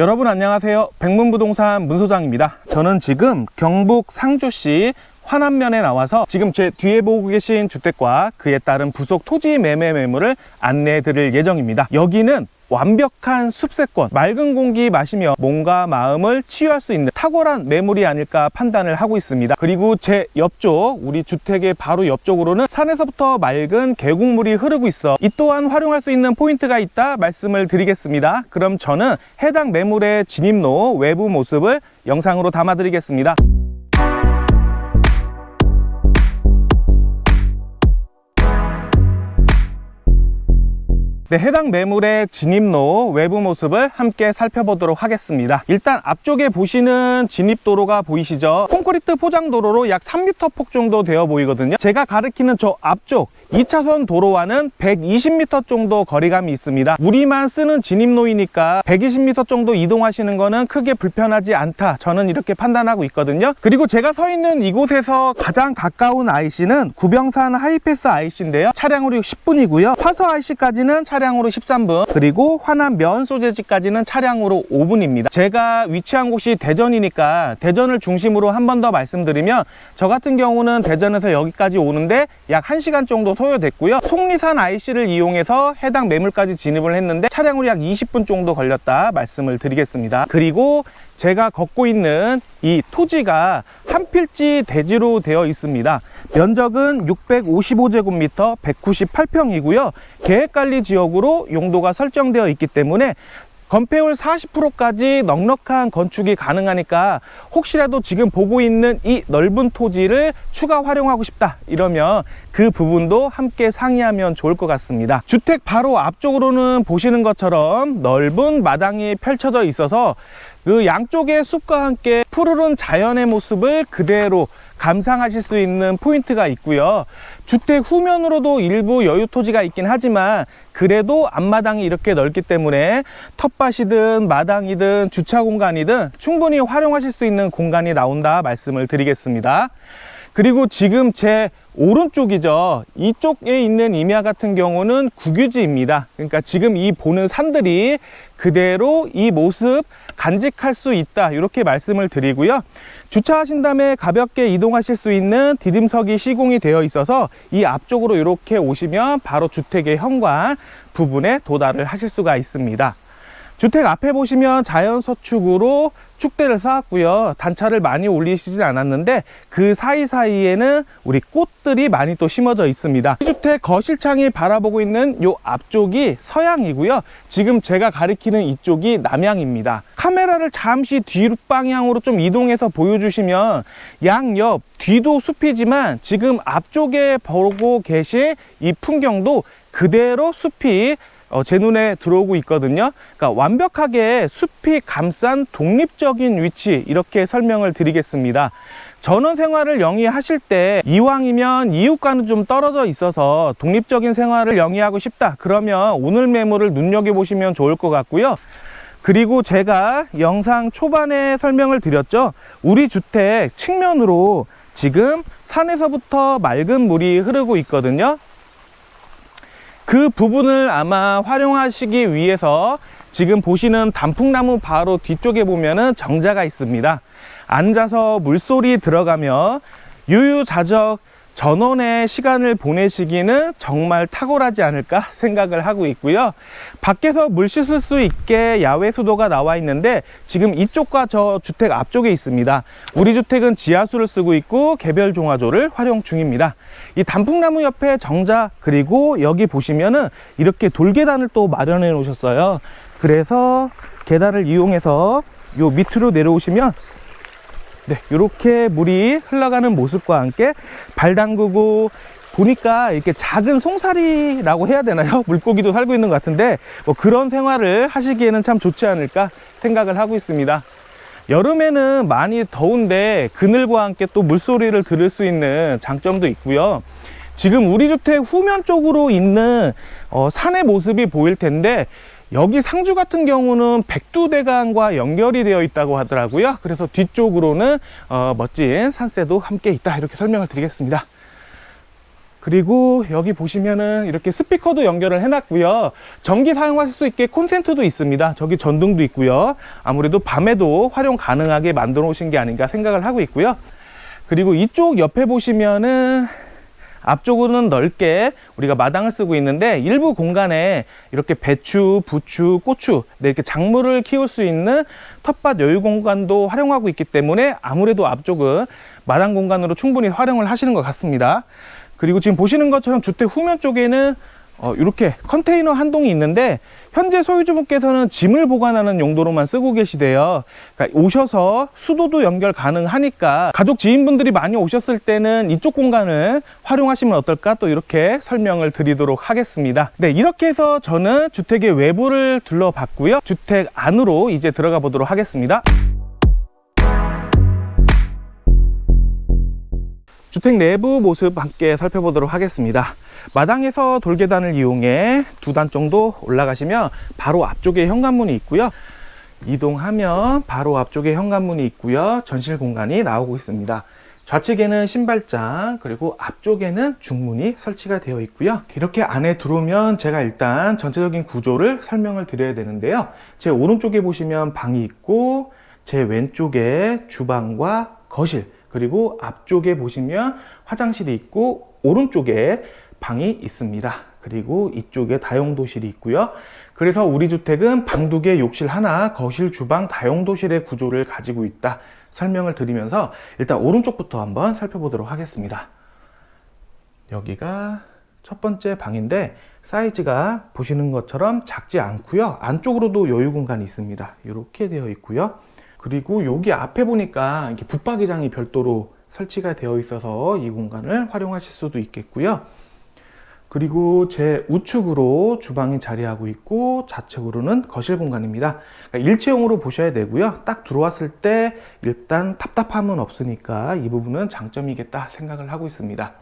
여러분 안녕하세요. 백문부동산 문소장입니다. 저는 지금 경북 상주시 환안면에 나와서 지금 제 뒤에 보고 계신 주택과 그에 따른 부속 토지 매매 매물을 안내해 드릴 예정입니다. 여기는 완벽한 숲세권, 맑은 공기 마시며 몸과 마음을 치유할 수 있는 탁월한 매물이 아닐까 판단을 하고 있습니다. 그리고 제 옆쪽, 우리 주택의 바로 옆쪽으로는 산에서부터 맑은 계곡물이 흐르고 있어 이 또한 활용할 수 있는 포인트가 있다 말씀을 드리겠습니다. 그럼 저는 해당 매물의 진입로 외부 모습을 영상으로 담아 드리겠습니다. 네, 해당 매물의 진입로 외부 모습을 함께 살펴보도록 하겠습니다. 일단 앞쪽에 보시는 진입도로가 보이시죠? 콘크리트 포장도로로 약 3m 폭 정도 되어 보이거든요. 제가 가리키는 저 앞쪽 2차선 도로와는 120m 정도 거리감이 있습니다. 우리만 쓰는 진입로이니까 120m 정도 이동하시는 거는 크게 불편하지 않다. 저는 이렇게 판단하고 있거든요. 그리고 제가 서 있는 이곳에서 가장 가까운 IC는 구병산 하이패스 IC인데요. 차량으로 10분이고요. 화서 IC까지는 차량 으로 13분, 그리고 화남 면 소재지까지는 차량으로 5분입니다. 제가 위치한 곳이 대전이니까 대전을 중심으로 한 번 더 말씀드리면 저 같은 경우는 대전에서 여기까지 오는데 약 1시간 정도 소요됐고요. 속리산 IC를 이용해서 해당 매물까지 진입을 했는데 차량으로 약 20분 정도 걸렸다 말씀을 드리겠습니다. 그리고 제가 걷고 있는 이 토지가 한 필지 대지로 되어 있습니다. 면적은 655제곱미터 198평이고요. 계획관리 지역으로 용도가 설정되어 있기 때문에 건폐율 40%까지 넉넉한 건축이 가능하니까 혹시라도 지금 보고 있는 이 넓은 토지를 추가 활용하고 싶다 이러면 그 부분도 함께 상의하면 좋을 것 같습니다. 주택 바로 앞쪽으로는 보시는 것처럼 넓은 마당이 펼쳐져 있어서 그 양쪽의 숲과 함께 푸르른 자연의 모습을 그대로 감상하실 수 있는 포인트가 있고요. 주택 후면으로도 일부 여유 토지가 있긴 하지만 그래도 앞마당이 이렇게 넓기 때문에 텃밭이든 마당이든 주차 공간이든 충분히 활용하실 수 있는 공간이 나온다 말씀을 드리겠습니다. 그리고 지금 제 오른쪽이죠. 이쪽에 있는 임야 같은 경우는 국유지입니다. 그러니까 지금 이 보는 산들이 그대로 이 모습 간직할 수 있다. 이렇게 말씀을 드리고요. 주차하신 다음에 가볍게 이동하실 수 있는 디딤석이 시공이 되어 있어서 이 앞쪽으로 이렇게 오시면 바로 주택의 현관 부분에 도달을 하실 수가 있습니다. 주택 앞에 보시면 자연 서축으로 축대를 쌓았고요. 단차를 많이 올리시진 않았는데 그 사이사이에는 우리 꽃들이 많이 또 심어져 있습니다. 이 주택 거실창이 바라보고 있는 요 앞쪽이 서양이고요. 지금 제가 가리키는 이쪽이 남양입니다. 카메라를 잠시 뒤 방향으로 좀 이동해서 보여주시면 양옆 뒤도 숲이지만 지금 앞쪽에 보고 계신 이 풍경도 그대로 숲이 어, 제 눈에 들어오고 있거든요. 그러니까 완벽하게 숲이 감싼 독립적인 위치 이렇게 설명을 드리겠습니다. 전원 생활을 영위하실 때 이왕이면 이웃과는 좀 떨어져 있어서 독립적인 생활을 영위하고 싶다. 그러면 오늘 매물을 눈여겨보시면 좋을 것 같고요. 그리고 제가 영상 초반에 설명을 드렸죠. 우리 주택 측면으로 지금 산에서부터 맑은 물이 흐르고 있거든요. 그 부분을 아마 활용하시기 위해서 지금 보시는 단풍나무 바로 뒤쪽에 보면은 정자가 있습니다. 앉아서 물소리 들어가며 유유자적 전원의 시간을 보내시기는 정말 탁월하지 않을까 생각을 하고 있고요. 밖에서 물 씻을 수 있게 야외 수도가 나와 있는데 지금 이쪽과 저 주택 앞쪽에 있습니다. 우리 주택은 지하수를 쓰고 있고 개별 종화조를 활용 중입니다. 이 단풍나무 옆에 정자 그리고 여기 보시면은 이렇게 돌계단을 또 마련해 놓으셨어요. 그래서 계단을 이용해서 요 밑으로 내려오시면 네, 이렇게 물이 흘러가는 모습과 함께 발 담그고 보니까 이렇게 작은 송사리라고 해야 되나요? 물고기도 살고 있는 것 같은데 뭐 그런 생활을 하시기에는 참 좋지 않을까 생각을 하고 있습니다. 여름에는 많이 더운데 그늘과 함께 또 물소리를 들을 수 있는 장점도 있고요. 지금 우리 주택 후면 쪽으로 있는 어, 산의 모습이 보일 텐데 여기 상주 같은 경우는 백두대간과 연결이 되어 있다고 하더라고요. 그래서 뒤쪽으로는 어, 멋진 산세도 함께 있다 이렇게 설명을 드리겠습니다. 그리고 여기 보시면은 이렇게 스피커도 연결을 해놨고요. 전기 사용하실 수 있게 콘센트도 있습니다. 저기 전등도 있고요. 아무래도 밤에도 활용 가능하게 만들어 오신 게 아닌가 생각을 하고 있고요. 그리고 이쪽 옆에 보시면은 앞쪽으로는 넓게 우리가 마당을 쓰고 있는데 일부 공간에 이렇게 배추, 부추, 고추 네, 이렇게 작물을 키울 수 있는 텃밭 여유 공간도 활용하고 있기 때문에 아무래도 앞쪽은 마당 공간으로 충분히 활용을 하시는 것 같습니다. 그리고 지금 보시는 것처럼 주택 후면 쪽에는 어, 이렇게 컨테이너 한 동이 있는데 현재 소유주분께서는 짐을 보관하는 용도로만 쓰고 계시대요. 그러니까 오셔서 수도도 연결 가능하니까 가족 지인분들이 많이 오셨을 때는 이쪽 공간을 활용하시면 어떨까 또 이렇게 설명을 드리도록 하겠습니다. 네, 이렇게 해서 저는 주택의 외부를 둘러봤고요. 주택 안으로 이제 들어가 보도록 하겠습니다. 주택 내부 모습 함께 살펴보도록 하겠습니다. 마당에서 돌계단을 이용해 두 단 정도 올라가시면 바로 앞쪽에 현관문이 있고요. 이동하면 바로 앞쪽에 현관문이 있고요. 전실 공간이 나오고 있습니다. 좌측에는 신발장 그리고 앞쪽에는 중문이 설치가 되어 있고요. 이렇게 안에 들어오면 제가 일단 전체적인 구조를 설명을 드려야 되는데요. 제 오른쪽에 보시면 방이 있고 제 왼쪽에 주방과 거실 그리고 앞쪽에 보시면 화장실이 있고 오른쪽에 방이 있습니다. 그리고 이쪽에 다용도실이 있고요. 그래서 우리 주택은 방 두 개, 욕실 하나, 거실, 주방, 다용도실의 구조를 가지고 있다. 설명을 드리면서 일단 오른쪽부터 한번 살펴보도록 하겠습니다. 여기가 첫 번째 방인데 사이즈가 보시는 것처럼 작지 않고요. 안쪽으로도 여유 공간이 있습니다. 이렇게 되어 있고요. 그리고 여기 앞에 보니까 이렇게 붙박이장이 별도로 설치가 되어 있어서 이 공간을 활용하실 수도 있겠고요. 그리고 제 우측으로 주방이 자리하고 있고 좌측으로는 거실 공간입니다. 그러니까 일체형으로 보셔야 되고요. 딱 들어왔을 때 일단 답답함은 없으니까 이 부분은 장점이겠다 생각을 하고 있습니다.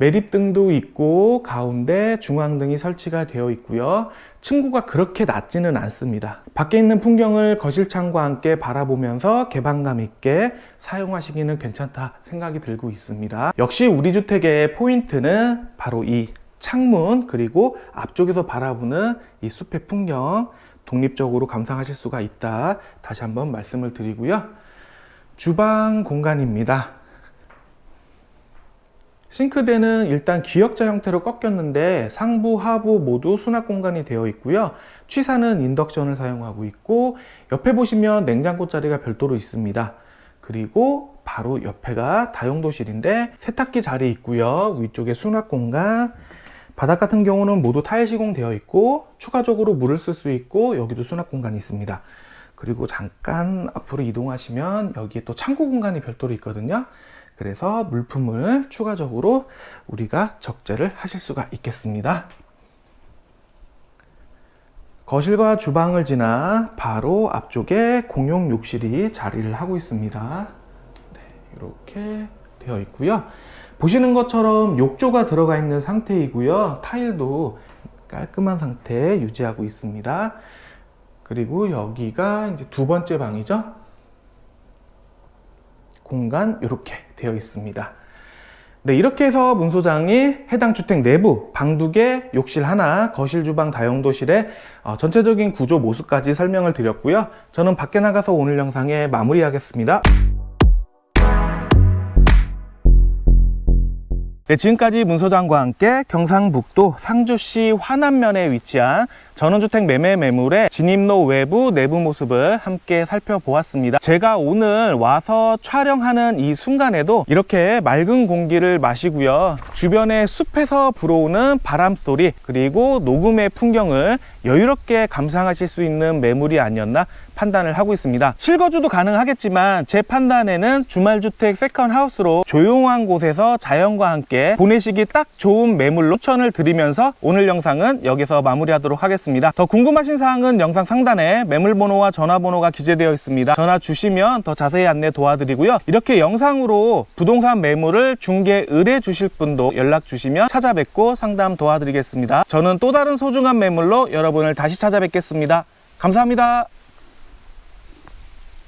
매립등도 있고 가운데 중앙등이 설치가 되어 있고요. 층고가 그렇게 낮지는 않습니다. 밖에 있는 풍경을 거실 창과 함께 바라보면서 개방감 있게 사용하시기는 괜찮다 생각이 들고 있습니다. 역시 우리 주택의 포인트는 바로 이 창문 그리고 앞쪽에서 바라보는 이 숲의 풍경 독립적으로 감상하실 수가 있다. 다시 한번 말씀을 드리고요. 주방 공간입니다. 싱크대는 일단 기역자 형태로 꺾였는데 상부, 하부 모두 수납 공간이 되어 있고요. 취사는 인덕션을 사용하고 있고 옆에 보시면 냉장고 자리가 별도로 있습니다. 그리고 바로 옆에가 다용도실인데 세탁기 자리 있고요. 위쪽에 수납 공간 바닥 같은 경우는 모두 타일 시공되어 있고 추가적으로 물을 쓸 수 있고 여기도 수납 공간이 있습니다. 그리고 잠깐 앞으로 이동하시면 여기에 또 창고 공간이 별도로 있거든요. 그래서 물품을 추가적으로 우리가 적재를 하실 수가 있겠습니다. 거실과 주방을 지나 바로 앞쪽에 공용 욕실이 자리를 하고 있습니다. 네, 이렇게 되어 있고요. 보시는 것처럼 욕조가 들어가 있는 상태이고요. 타일도 깔끔한 상태 유지하고 있습니다. 그리고 여기가 이제 두 번째 방이죠. 공간 이렇게 되어 있습니다. 네, 이렇게 해서 문 소장이 해당 주택 내부 방 두 개, 욕실 하나, 거실, 주방, 다용도실의 어, 전체적인 구조 모습까지 설명을 드렸고요. 저는 밖에 나가서 오늘 영상에 마무리하겠습니다. 네, 지금까지 문 소장과 함께 경상북도 상주시 화남면에 위치한 전원주택 매매 매물의 진입로 외부 내부 모습을 함께 살펴보았습니다. 제가 오늘 와서 촬영하는 이 순간에도 이렇게 맑은 공기를 마시고요. 주변의 숲에서 불어오는 바람 소리 그리고 녹음의 풍경을 여유롭게 감상하실 수 있는 매물이 아니었나 판단을 하고 있습니다. 실거주도 가능하겠지만 제 판단에는 주말주택 세컨하우스로 조용한 곳에서 자연과 함께 보내시기 딱 좋은 매물로 추천을 드리면서 오늘 영상은 여기서 마무리하도록 하겠 습니다. 더 궁금하신 사항은 영상 상단에 매물번호와 전화번호가 기재되어 있습니다. 전화 주시면 더 자세히 안내 도와드리고요. 이렇게 영상으로 부동산 매물을 중개 의뢰 주실 분도 연락 주시면 찾아뵙고 상담 도와드리겠습니다. 저는 또 다른 소중한 매물로 여러분을 다시 찾아뵙겠습니다. 감사합니다.